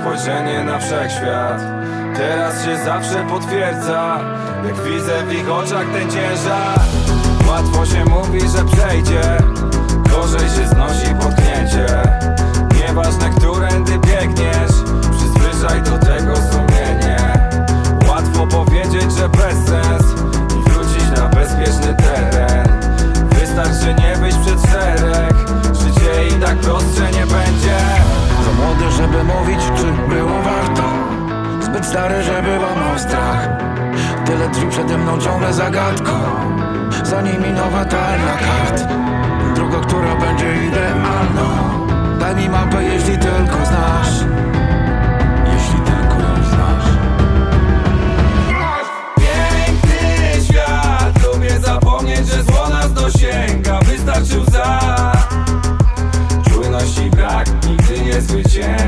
spojrzenie na wszechświat. Teraz się zawsze potwierdza. Jak widzę w ich oczach ten ciężar. Łatwo się mówi, że przejdzie mówić, czy było warto? Zbyt stary, żeby łamał strach. Tyle drzwi przede mną ciągle zagadką Za nimi nowa talna kart. Droga, która będzie idealną Daj mi mapę, jeśli tylko znasz. Jeśli tylko ją znasz. Piękny świat. Lubię zapomnieć, że zło nas dosięga. Wystarczy łza Czujności brak, nigdy nie zwycięża.